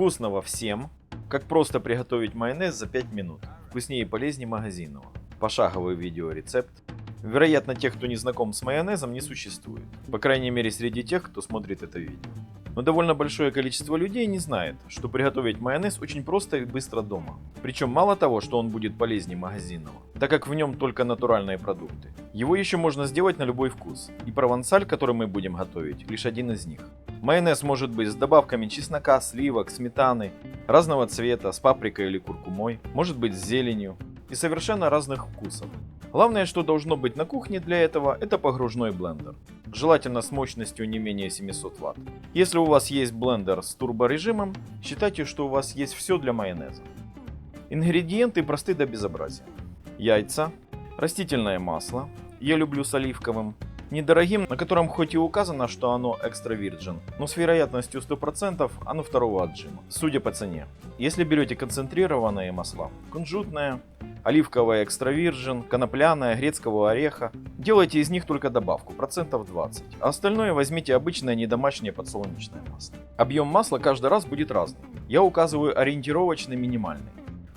Вкусного всем! Как просто приготовить майонез за 5 минут. Вкуснее и полезнее магазинного. Пошаговый видеорецепт. Вероятно, тех, кто не знаком с майонезом, не существует. По крайней мере, среди тех, кто смотрит это видео. Но довольно большое количество людей не знает, что приготовить майонез очень просто и быстро дома. Причем мало того, что он будет полезнее магазинного, так как в нем только натуральные продукты. Его еще можно сделать на любой вкус. И провансаль, который мы будем готовить, лишь один из них. Майонез может быть с добавками чеснока, сливок, сметаны, разного цвета, с паприкой или куркумой, может быть с зеленью и совершенно разных вкусов. Главное, что должно быть на кухне для этого, это погружной блендер. Желательно с мощностью не менее 700 Вт. Если у вас есть блендер с турборежимом, считайте, что у вас есть все для майонеза. Ингредиенты просты до безобразия. Яйца, растительное масло, я люблю с оливковым, недорогим, на котором хоть и указано, что оно экстра virgin, но с вероятностью 100% оно второго отжима, судя по цене. Если берете концентрированные масла, кунжутное, оливковое экстра virgin, конопляное, грецкого ореха, делайте из них только добавку, процентов 20, а остальное возьмите обычное недомашнее подсолнечное масло. Объем масла каждый раз будет разный, я указываю ориентировочный минимальный.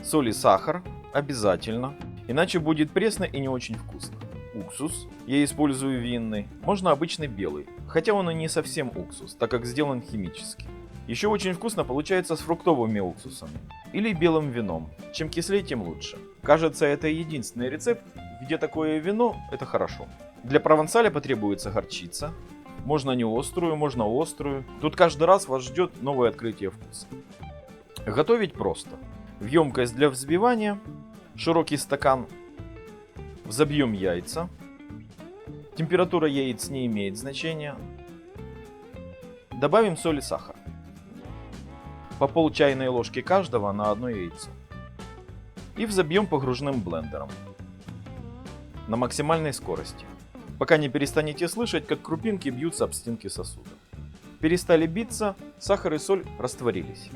Соль и сахар обязательно, иначе будет пресно и не очень вкусно уксус, я использую винный, можно обычный белый, хотя он и не совсем уксус, так как сделан химически. Еще очень вкусно получается с фруктовыми уксусами или белым вином. Чем кислее, тем лучше. Кажется, это единственный рецепт, где такое вино – это хорошо. Для провансаля потребуется горчица. Можно не острую, можно острую. Тут каждый раз вас ждет новое открытие вкуса. Готовить просто. В емкость для взбивания, широкий стакан Взобьем яйца. Температура яиц не имеет значения. Добавим соль и сахар. По пол чайной ложки каждого на одно яйцо. И взобьем погружным блендером. На максимальной скорости. Пока не перестанете слышать, как крупинки бьются об стенки сосуда. Перестали биться, сахар и соль растворились.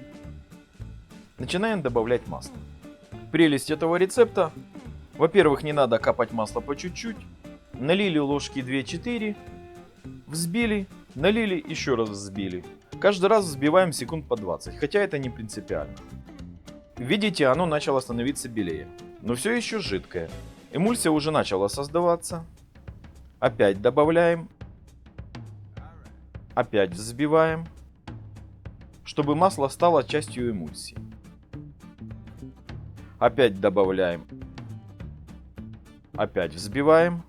Начинаем добавлять масло. Прелесть этого рецепта во-первых, не надо капать масло по чуть-чуть. Налили ложки 2-4, взбили, налили, еще раз взбили. Каждый раз взбиваем секунд по 20, хотя это не принципиально. Видите, оно начало становиться белее, но все еще жидкое. Эмульсия уже начала создаваться. Опять добавляем. Опять взбиваем, чтобы масло стало частью эмульсии. Опять добавляем Опять взбиваем.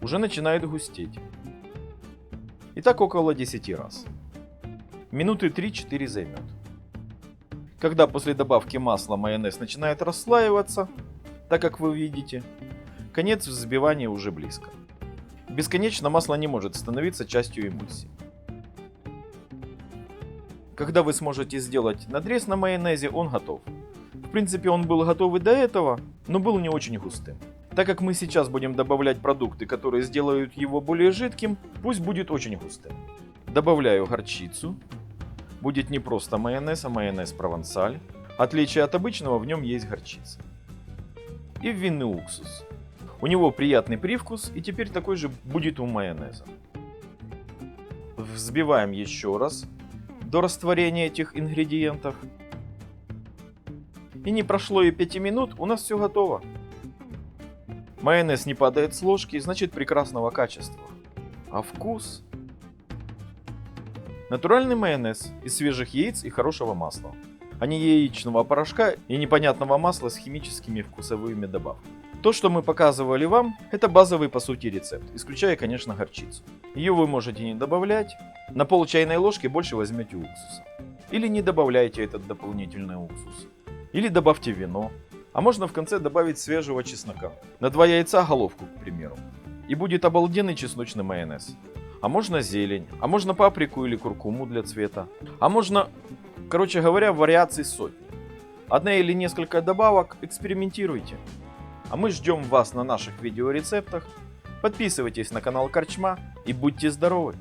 Уже начинает густеть. И так около 10 раз. Минуты 3-4 займет. Когда после добавки масла майонез начинает расслаиваться, так как вы видите, конец взбивания уже близко. Бесконечно масло не может становиться частью эмульсии. Когда вы сможете сделать надрез на майонезе, он готов. В принципе, он был готов и до этого, но был не очень густым. Так как мы сейчас будем добавлять продукты, которые сделают его более жидким, пусть будет очень густым. Добавляю горчицу. Будет не просто майонез, а майонез провансаль. Отличие от обычного, в нем есть горчица. И винный уксус. У него приятный привкус, и теперь такой же будет у майонеза. Взбиваем еще раз до растворения этих ингредиентов. И не прошло и 5 минут, у нас все готово. Майонез не падает с ложки, значит прекрасного качества. А вкус? Натуральный майонез из свежих яиц и хорошего масла, а не яичного порошка и непонятного масла с химическими вкусовыми добавками. То, что мы показывали вам, это базовый по сути рецепт, исключая, конечно, горчицу. Ее вы можете не добавлять, на пол чайной ложки больше возьмете уксуса. Или не добавляйте этот дополнительный уксус. Или добавьте вино. А можно в конце добавить свежего чеснока. На два яйца головку, к примеру. И будет обалденный чесночный майонез. А можно зелень, а можно паприку или куркуму для цвета. А можно, короче говоря, вариаций сотни. Одна или несколько добавок, экспериментируйте. А мы ждем вас на наших видеорецептах. Подписывайтесь на канал Корчма и будьте здоровы!